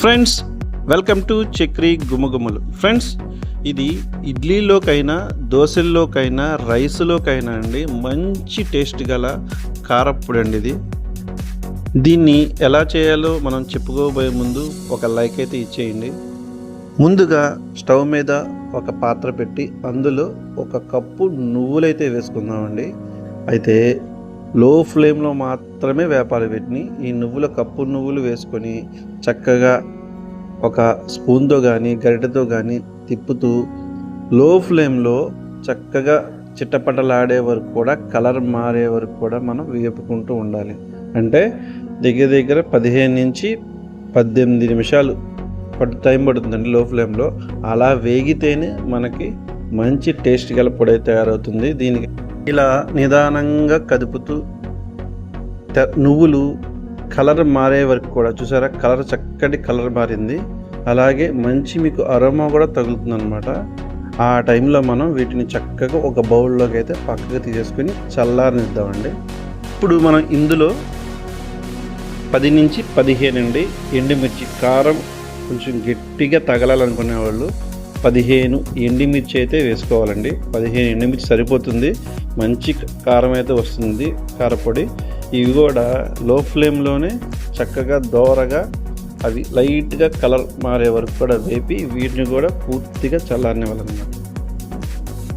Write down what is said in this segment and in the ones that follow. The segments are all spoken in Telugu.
ఫ్రెండ్స్ వెల్కమ్ టు చక్రీ గుమగుమలు ఫ్రెండ్స్ ఇది ఇడ్లీలోకైనా దోశల్లోకైనా రైస్లోకైనా అండి మంచి టేస్ట్ గల కారప్పుడు అండి ఇది. దీన్ని ఎలా చేయాలో మనం చెప్పుకోబోయే ముందు ఒక లైక్ అయితే ఇచ్చేయండి. ముందుగా స్టవ్ మీద ఒక పాత్ర పెట్టి అందులో ఒక కప్పు నువ్వులైతే వేసుకుందామండి. అయితే లో ఫ్లేమ్లో మాత్రమే వేపాలి వీటిని. ఈ నువ్వుల కప్పు నువ్వులు వేసుకొని చక్కగా ఒక స్పూన్తో కానీ గరిటెతో కానీ తిప్పుతూ లో ఫ్లేమ్లో చక్కగా చిట్టపటలాడే వరకు కూడా కలర్ మారే వరకు కూడా మనం వేపుకుంటూ ఉండాలి. అంటే దగ్గర దగ్గర పదిహేను నుంచి పద్దెనిమిది నిమిషాలు పట్టు టైం పడుతుందండి లో ఫ్లేమ్లో. అలా వేగితేనే మనకి మంచి టేస్ట్ గల పొడి తయారవుతుంది. దీనికి ఇలా నిదానంగా కదుపుతూ నువ్వులు కలర్ మారే వరకు కూడా చూసారా? కలర్ చక్కటి కలర్ మారింది. అలాగే మంచి మీకు అరోమా కూడా తగులుతుంది అనమాట ఆ టైంలో మనం వీటిని చక్కగా ఒక బౌల్లోకి అయితే పక్కగా తీసేసుకొని చల్లారనిద్దామండి. ఇప్పుడు మనం ఇందులో పది నుంచి పదిహేను అండి ఎండుమిర్చి కారం కొంచెం గట్టిగా తగలాలనుకునే వాళ్ళు పదిహేను ఎండుమిర్చి అయితే వేసుకోవాలండి. పదిహేను ఎండుమిర్చి సరిపోతుంది. మంచి కారం అయితే వస్తుంది కారపొడి. ఇవి కూడా లో ఫ్లేమ్లోనే చక్కగా దోరగా అవి లైట్గా కలర్ మారే వరకు కూడా వేపి వీటిని కూడా పూర్తిగా చల్లారనివ్వాలన్నమాట.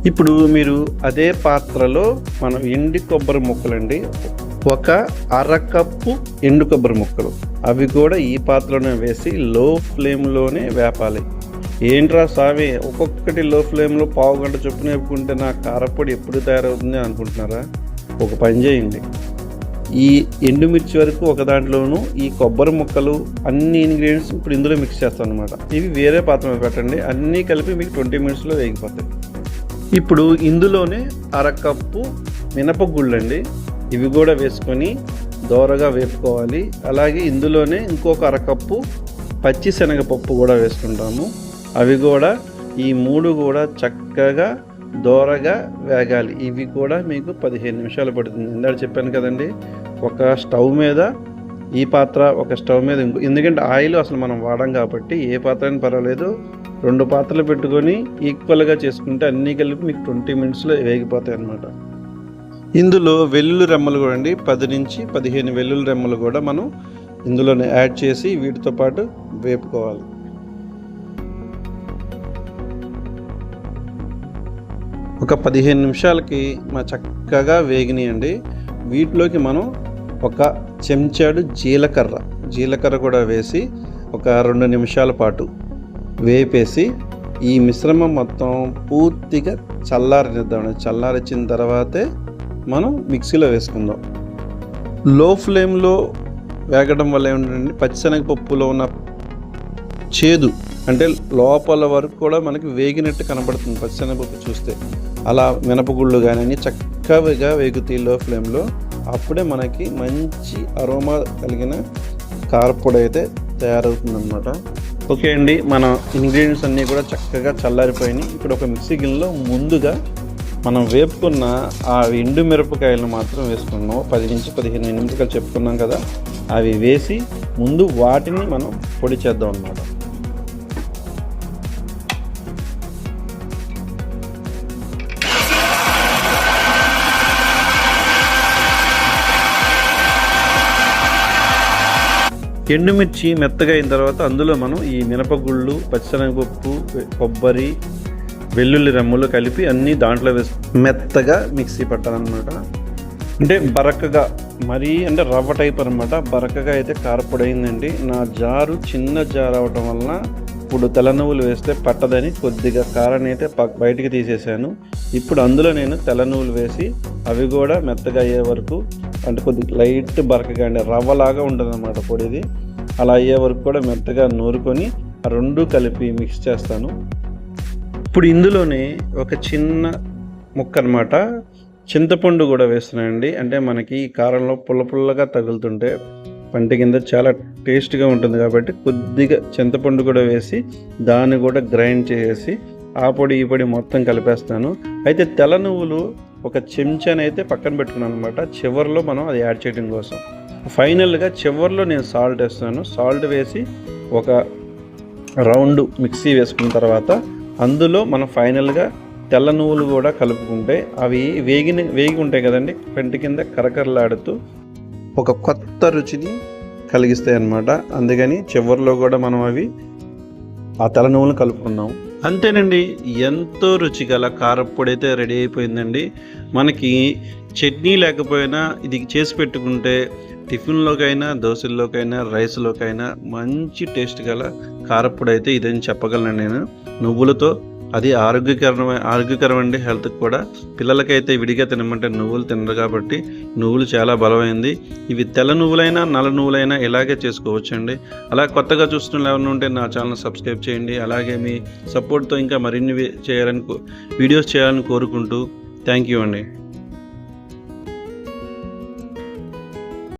ఇప్పుడు మీరు అదే పాత్రలో మనం ఎండి కొబ్బరి ముక్కలండి. ఒక అరకప్పు ఎండు కొబ్బరి ముక్కలు. అవి కూడా ఈ పాత్రలోనే వేసి లో ఫ్లేమ్లోనే వేపాలి. ఏంట్రా సావి ఒక్కొక్కటి లో ఫ్లేమ్లో పావు గంట చొప్పున వేపుకుంటే నా కారపొడి ఎప్పుడు తయారవుతుంది అనుకుంటున్నారా? ఒక పని చేయండి. ఈ ఎండుమిర్చి వరకు ఒక దాంట్లోనూ ఈ కొబ్బరి ముక్కలు అన్ని ఇంగ్రీడియంట్స్ ఇప్పుడు ఇందులో మిక్స్ చేస్తాను అనమాట ఇవి వేరే పాత్రలో పెట్టండి. అన్నీ కలిపి మీకు ట్వంటీ మినిట్స్లో వేగిపోతాయి. ఇప్పుడు ఇందులోనే అరకప్పు మినపగుళ్ళు అండి ఇవి కూడా వేసుకొని దోరగా వేపుకోవాలి. అలాగే ఇందులోనే ఇంకొక అరకప్పు పచ్చి శనగపప్పు కూడా వేసుకుంటాము. అవి కూడా ఈ మూడు కూడా చక్కగా దోరగా వేగాలి. ఇవి కూడా మీకు పదిహేను నిమిషాలు పడుతుంది. ఇందాక చెప్పాను కదండి ఒక స్టవ్ మీద ఈ పాత్ర ఒక స్టవ్ మీద ఇంకో ఎందుకంటే ఆయిల్ అసలు మనం వాడం కాబట్టి ఏ పాత్ర అయినా పర్వాలేదు. రెండు పాత్రలు పెట్టుకొని ఈక్వల్గా చేసుకుంటే అన్నీ కలిపి మీకు ట్వంటీ మినిట్స్లో వేగిపోతాయి అన్నమాట. ఇందులో వెల్లుల్లి రెమ్మలు కూడా అండి పది నుంచి పదిహేను వెల్లుల్లి రెమ్మలు కూడా మనం ఇందులోనే యాడ్ చేసి వీటితో పాటు వేపుకోవాలి. ఒక పదిహేను నిమిషాలకి మా చక్కగా వేగినాయండి. వీటిలోకి మనం ఒక చెంచాడు జీలకర్ర జీలకర్ర కూడా వేసి ఒక రెండు నిమిషాల పాటు వేపేసి ఈ మిశ్రమం మొత్తం పూర్తిగా చల్లారనిద్దామండి. చల్లారిచ్చిన తర్వాతే మనం మిక్సీలో వేసుకుందాం. లో ఫ్లేమ్లో వేగడం వల్ల ఏమిటంటే పచ్చిశనగపప్పులో ఉన్న చేదు అంటే లోపల వరకు కూడా మనకి వేగినట్టు కనబడుతుంది పచ్చనపప్పు చూస్తే. అలా మినపగుళ్ళు కానీ చక్కగా వేగుతాయి లో ఫ్లేమ్లో అప్పుడే మనకి మంచి అరోమా కలిగిన కారపొడి అయితే తయారవుతుంది అనమాట ఓకే అండి మన ఇంగ్రీడియంట్స్ అన్నీ కూడా చక్కగా చల్లారిపోయినాయి. ఇప్పుడు ఒక మిక్సీ గిన్నెలో ముందుగా మనం వేపుకున్న ఆ ఎండు మిరపకాయలను మాత్రం వేసుకున్నాం పది నుంచి పదిహేను నిమిషాలు చెప్పుకున్నాం కదా అవి వేసి ముందు వాటిని మనం పొడి చేద్దాం అన్నమాట. ఎండుమిర్చి మెత్తగా అయిన తర్వాత అందులో మనం ఈ మినపగుళ్ళు పచ్చిశనగపప్పు కొబ్బరి వెల్లుల్లి రెమ్మలు కలిపి అన్నీ దాంట్లో వేసి మెత్తగా మిక్సీ పట్టాలన్నమాట. అంటే బరకగా మరీ అంటే రవ్వ టైప్ అనమాట బరకగా అయితే కారపొడైందండి. అయిందండి నా జారు చిన్న జారు అవటం వలన ఇప్పుడు తెల్లనువ్వులు వేస్తే పట్టదని కొద్దిగా కారాన్ని అయితే బయటికి తీసేసాను. ఇప్పుడు అందులో నేను తెల్లనువ్వులు వేసి అవి కూడా మెత్తగా అయ్యే వరకు అంటే కొద్దిగా లైట్ బరకగా అంటే రవ్వలాగా ఉంటుంది అనమాట పొడిది. అలా అయ్యే వరకు కూడా మెత్తగా నూరుకొని ఆ రెండు కలిపి మిక్స్ చేస్తాను. ఇప్పుడు ఇందులోనే ఒక చిన్న ముక్క అనమాట చింతపండు కూడా వేస్తున్నాయండి అంటే మనకి ఈ కారంలో పుల్ల పుల్లగా తగులుతుంటే పంట కింద చాలా టేస్ట్గా ఉంటుంది కాబట్టి కొద్దిగా చింతపండు కూడా వేసి దాన్ని కూడా గ్రైండ్ చేసి ఆ పొడి ఈ పొడి మొత్తం కలిపేస్తాను. అయితే తెల్ల నువ్వులు ఒక చెంచానైతే పక్కన పెట్టుకున్నాను అనమాట చివరిలో మనం అది యాడ్ చేయడం కోసం. ఫైనల్గా చివరిలో నేను సాల్ట్ వేస్తాను సాల్ట్ వేసి ఒక రౌండ్ మిక్సీ వేసుకున్న తర్వాత అందులో మనం ఫైనల్గా తెల్ల నువ్వులు కూడా కలుపుకుంటే అవి వేగిన వేగి ఉంటాయి కదండి పెంట కింద కరకరలాడుతూ ఒక కొత్త రుచిని కలిగిస్తాయి అన్నమాట అందుకని చివరిలో కూడా మనం అవి ఆ తెల్ల నువ్వులు కలుపుకున్నాం అంతేనండి ఎంతో రుచిగల కారప్పొడి అయితే రెడీ అయిపోయిందండి. మనకి చట్నీ లేకపోయినా ఇది చేసి పెట్టుకుంటే టిఫిన్లోకైనా దోశల్లోకైనా రైస్లోకైనా మంచి టేస్ట్ గల కారప్పొడి అయితే ఇదని చెప్పగలను నేను. నువ్వులతో అది ఆరోగ్యకరమైన ఆరోగ్యకరం అండి హెల్త్కి కూడా. పిల్లలకైతే విడిగా తినమంటే నువ్వులు తినరు కాబట్టి నువ్వులు చాలా బలమైంది. ఇవి తెల్ల నువ్వులైనా నల్ల నువ్వులైనా ఇలాగే చేసుకోవచ్చండి. అలా కొత్తగా చూస్తున్న ఎవరైనా ఉంటే నా ఛానల్ సబ్స్క్రైబ్ చేయండి. అలాగే మీ సపోర్ట్తో ఇంకా మరిన్ని చేయాలని వీడియోస్ చేయాలని కోరుకుంటూ థ్యాంక్ యూ అండి.